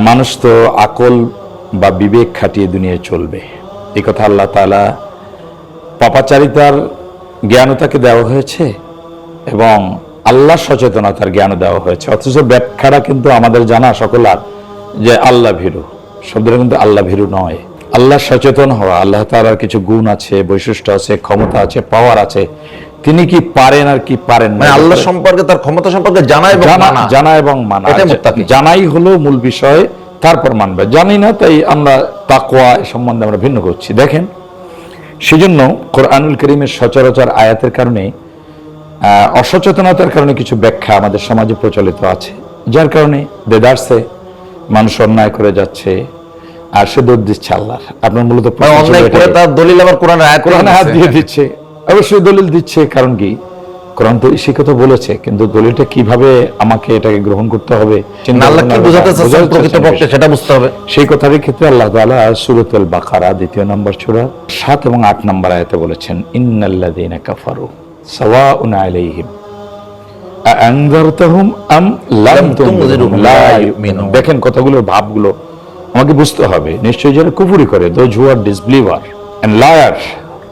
মানুষ তো আকল বা বিবেক খাটিয়ে দুনিয়ায় চলবে। এই কথা আল্লাহ তাআলা পাপাচারিতার জ্ঞানও তাকে দেওয়া হয়েছে এবং আল্লাহ সচেতনতার জ্ঞানও দেওয়া হয়েছে। অথচ ব্যাখ্যাটা কিন্তু আমাদের জানা সকলার যে আল্লাহ ভীরু। শব্দটা কিন্তু আল্লাহ ভীরু নয়। আল্লাহ সচেতন হওয়া, আল্লাহ তাআলার কিছু গুণ আছে, বৈশিষ্ট্য আছে, ক্ষমতা আছে পাওয়ার আছে। তিনি কি পারেন আর কি পারেন না? মানে আল্লাহ সম্পর্কে তার ক্ষমতা সম্পর্কে জানা এবং জানা মানা। জানা এবং মানা। জানাই হলো মূল বিষয় তারপর মানবে। জানি না তাই আমরা তাকওয়া এ সম্বন্ধে আমরা ভিন্ন করছি। দেখেন সেজন্য কোরআনুল করিমের সচরাচর আয়াতের কারণে অসচেতনতার কারণে কিছু ব্যাখ্যা আমাদের সমাজে প্রচলিত আছে। যার কারণে বেদার্সে মানুষ অন্যায় করে যাচ্ছে আর সে দোষ দিচ্ছে আল্লাহর আপনার মূলত মানে প্রশ্ন অন্যায় করে তার দলিল আবার কোরআন আয়াত দিয়ে দিচ্ছে। অবশ্যই দলিল দিচ্ছে কারণ কি? কোরআন তো সে কথা বলেছে কিন্তু দলিলটা কীভাবে আমাকে এটাকে গ্রহণ করতে হবে। সেটা বুঝতে সেই কথারই ক্ষেত্রে আল্লাহ তাআলা সূরাতুল বাকারা দ্বিতীয় নম্বর সূরা সাত এবং আট নম্বর আয়াতে বলেছেন ইন্নাল্লাযীনা কাফারু সাওয়াউন আলাইহিম দেখেন কথাগুলোর ভাবগুলো আমাকে বুঝতে হবে। নিশ্চয়ই যারা কুফরি করে those who are disbeliever and liar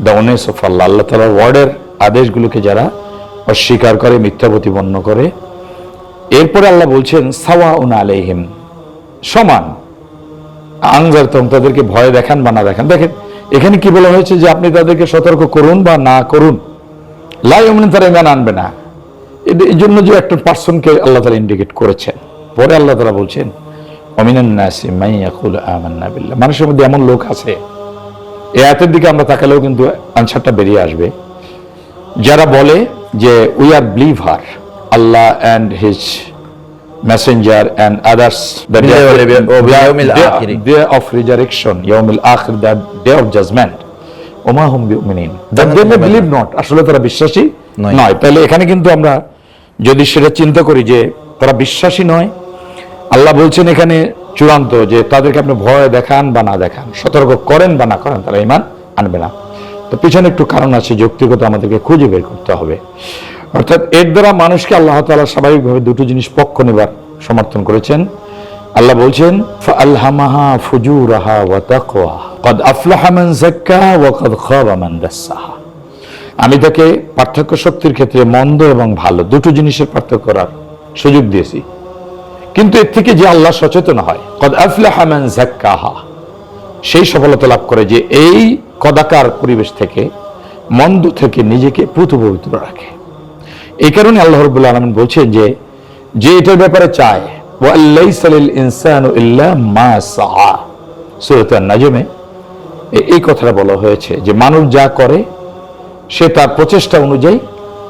the ones of আল্লাহ তাআলার ওয়ার্ডের আদেশগুলোকে যারা অস্বীকার করে, মিথ্যা প্রতিপন্ন করে, এরপরে আল্লাহ বলছেন, সাওয়াউন আলাইহিম, সমান। আনজার তম তাদেরকে ভয় দেখান বা না দেখান। দেখেন, এখানে কি বলা হয়েছে যে আপনি তাদেরকে সতর্ক করুন বা না করুন? লাই অমনি তারা ইমান আনবে না। এই জন্য যে একটা পার্সনকে আল্লাহ তালা ইন্ডিকেট করেছেন। পরে আল্লাহ তালা বলছেন অমিনান নাসি মাই ইয়াকুল আমান্না বিল্লাহ। মানুষের মধ্যে এমন লোক আছে এই আয়াতের দিকে আমরা তাকালেও কিন্তু আনসারটা বেরিয়ে আসবে। যারা বলে যে we are believer Allah and his messenger and others the day of, Of Yawmil day, day of resurrection yawmil akhir the day of judgment ওমা হুম বিউমিনিন। Believe not আসলে তারা বিশ্বাসী। নয়। তাহলে এখানে কিন্তু আমরা যদি সেটা চিন্তা করি যে তারা বিশ্বাসী নয় আল্লাহ বলছেন এখানে চূড়ান্ত যে তাদেরকে আপনি ভয় দেখান বা না দেখান, সতর্ক করেন বা না করেন, তারা ইমান আনবে না। তো পিছনে একটু কারণ আছে, যৌক্তিকতা আমাদেরকে খুঁজে বের করতে হবে। অর্থাৎ এর দ্বারা মানুষকে আল্লাহ তালা স্বাভাবিকভাবে দুটো জিনিস পক্ষ নেবার সমর্থন করেছেন। আল্লাহ বলছেন আল্লাহা ফুজুরাহা ওয়া তাকওয়া, কদ আফলাহা মান যাক্কা ওয়া কদ আমি তাকে পার্থক্য শক্তির ক্ষেত্রে মন্দ এবং ভালো দুটো জিনিসের পার্থক্য করার সুযোগ দিয়েছি। কিন্তু এর থেকে যে আল্লাহ সচেতন হয় সেই সফলতা লাভ করে যে এই কদাকার পরিবেশ থেকে, মন্দ থেকে নিজেকে পুত পবিত্র রাখে। এই কারণে আল্লাহ রবুল্লা আলমিন বলছেন যে যে এটার ব্যাপারে চায় নাজমে এই কথাটা বলা হয়েছে যে, মানুষ যা করে, সে তার প্রচেষ্টা অনুযায়ী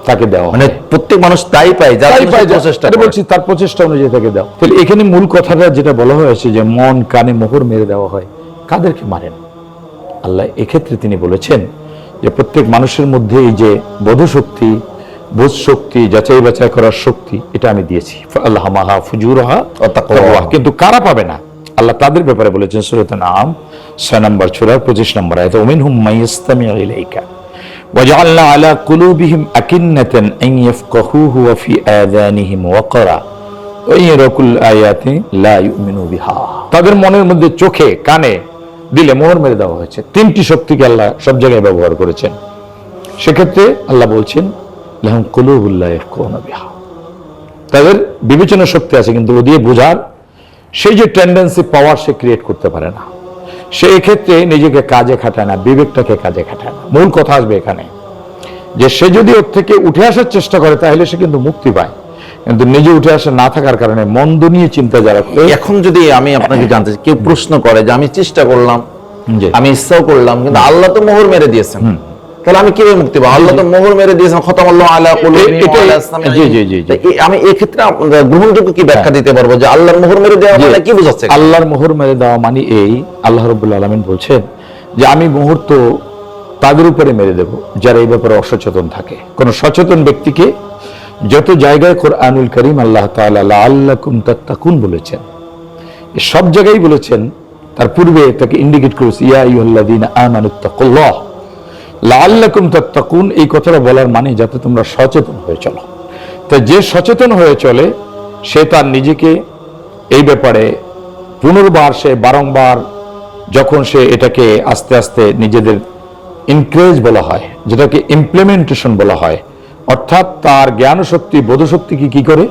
তাকে দেওয়া মানে প্রত্যেক মানুষ তাই পায় যার জন্য সে প্রচেষ্টা। বলছি তার প্রচেষ্টা অনুযায়ী তাকে দাও তাহলে এখানে মূল কথাটা যেটা বলা হয়েছে যে মন কানে মোহর মেরে দেওয়া হয় কাদেরকে মারেন? আল্লাহ এক্ষেত্রে তিনি বলেছেন যে প্রত্যেক মানুষের মধ্যে এই যে বোধ শক্তি বোধ শক্তি যাচাই বাছাই করার শক্তি এটা আমি দিয়েছি। আল্লাহ মাহা ফুজুরহা কিন্তু কারা পাবে না? আল্লাহ তাদের ব্যাপারে বলেছেন সুরত নাম ছয় নম্বর চূড়ার পঁচিশ নম্বর আয়ত ওমিন হুম মাইস্তামি ইলাইকা। وجعلنا على قلوبهم أكنة أن يفقهوه وفي آذانهم وقرا وإن يروا كل آيات لا يؤمنوا بها তাদের মনের মধ্যে চোখে কানে দিলে মোহর মেরে দেওয়া হয়েছে তিনটি শক্তিকে আল্লাহ সব জায়গায় ব্যবহার করেছেন সেক্ষেত্রে আল্লাহ বলছেন লাহুম কুলুবুল্লাহ ইয়াফকাহুনা বিহা তাদের বিবেচনা শক্তি আছে কিন্তু ও দিয়ে বোঝার সেই যে টেন্ডেন্সি পাওয়ার সে ক্রিয়েট করতে পারে না সে এক্ষেত্রে নিজেকে কাজে খাটায় না বিবেকটাকে কাজে খাটায় না। মূল কথা আসবে এখানে যে সে যদি ওর থেকে উঠে আসার চেষ্টা করে তাহলে সে কিন্তু মুক্তি পায়। কিন্তু নিজে উঠে আসা না থাকার কারণে মন্দ নিয়ে চিন্তা যারা এখন যদি আমি আপনাকে জানতে কেউ প্রশ্ন করে যে আমি চেষ্টা করলাম যে আমি ইচ্ছাও করলাম কিন্তু আল্লাহ তো মোহর মেরে দিয়েছেন। তাহলে আমি কীভাবে মুক্তি পাবো? আল্লাহ তো মোহর মেরে দিয়েছেন খতম আল্লাহ আলা। জি, আমি এই ক্ষেত্রে গ্রহণযোগ্য কি ব্যাখ্যা দিতে পারব? যে আল্লাহর মোহর মেরে দেওয়া মানে কি বোঝাচ্ছে আল্লাহর মোহর মেরে দেওয়া মানে এই আল্লাহ রবুল্লা আলমিন বলছেন যে আমি মুহূর্ত তাদের উপরে মেরে দেব যারা এই ব্যাপারে অসচেতন থাকে। কোন সচেতন ব্যক্তিকে যত জায়গায় কোরআনুল করিম আল্লাহ তাআলা আল্লাকুম তাত্তাকুন বলেছেন সব জায়গায় বলেছেন তার পূর্বে তাকে ইন্ডিকেট করেছে ইয়া আইয়ুহাল্লাযীনা আমানুত্তাকুল্লাহ লাআল্লাকুম তাত্তাকুন, এই কথাটা বলার মানে যাতে তোমরা সচেতন হয়ে চলো। তা যে সচেতন হয়ে চলে, সে তার নিজেকে এই ব্যাপারে পুনর্বার সে বারংবার যখন সে এটাকে আস্তে আস্তে নিজেদের ইনক্রেজ বলা হয়, যেটাকে ইমপ্লিমেন্টেশন বলা হয়, অর্থাৎ তার জ্ঞান শক্তি বোধশক্তিকে কি করে?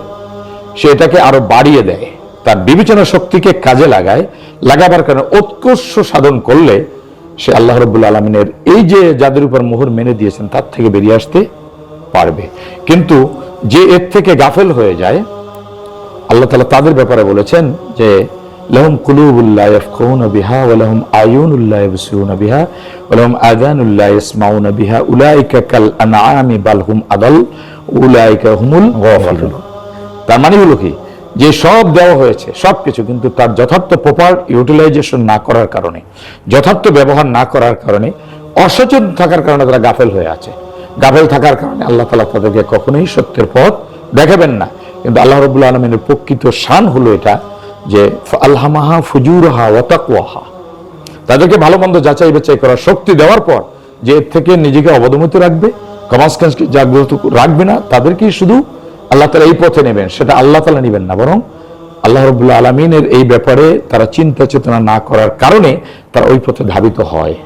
সে এটাকে আরও বাড়িয়ে দেয়। তার বিবেচনা শক্তিকে কাজে লাগায়, লাগাবার কারণে উৎকর্ষ সাধন করলে সে আল্লাহ রব্বুল আলমিনের এই যে যাদের উপর মোহর মেনে দিয়েছেন, তার থেকে বেরিয়ে আসতে পারবে। কিন্তু যে এর থেকে গাফেল হয়ে যায়, আল্লাহ তালা তাদের ব্যাপারে বলেছেন যে, লহম কুলুবুল্লাহ তার মানে হলো কি? যে সব দেওয়া হয়েছে, সব কিছু, কিন্তু তার যথার্থ প্রপার ইউটিলাইজেশন না করার কারণে, যথার্থ ব্যবহার না করার কারণে, অসচেতন থাকার কারণে তারা গাফেল হয়ে আছে। গাফেল থাকার কারণে আল্লাহ তালা তাদেরকে কখনোই সত্যের পথ দেখাবেন না। কিন্তু আল্লাহ রবুল্লা আলমিনের প্রকৃত শান হলো এটা যে আল্লামাহা ফুজুরহা ওয়াতাকুয়াহা তাদেরকে ভালো মন্দ যাচাই বাছাই করার শক্তি দেওয়ার পর যে এর থেকে নিজেকে অবদমিত রাখবে কমাসকাঞ্জকে জাগ্রত রাখবে না, তাদেরকেই শুধু আল্লাহ তালা এই পথে নেবেন, সেটা আল্লাহ তালা নেবেন না, বরং আল্লাহ রবুল্লা আলমিনের এই ব্যাপারে তারা চিন্তা চেতনা না করার কারণে তারা ওই পথে ধাবিত হয়।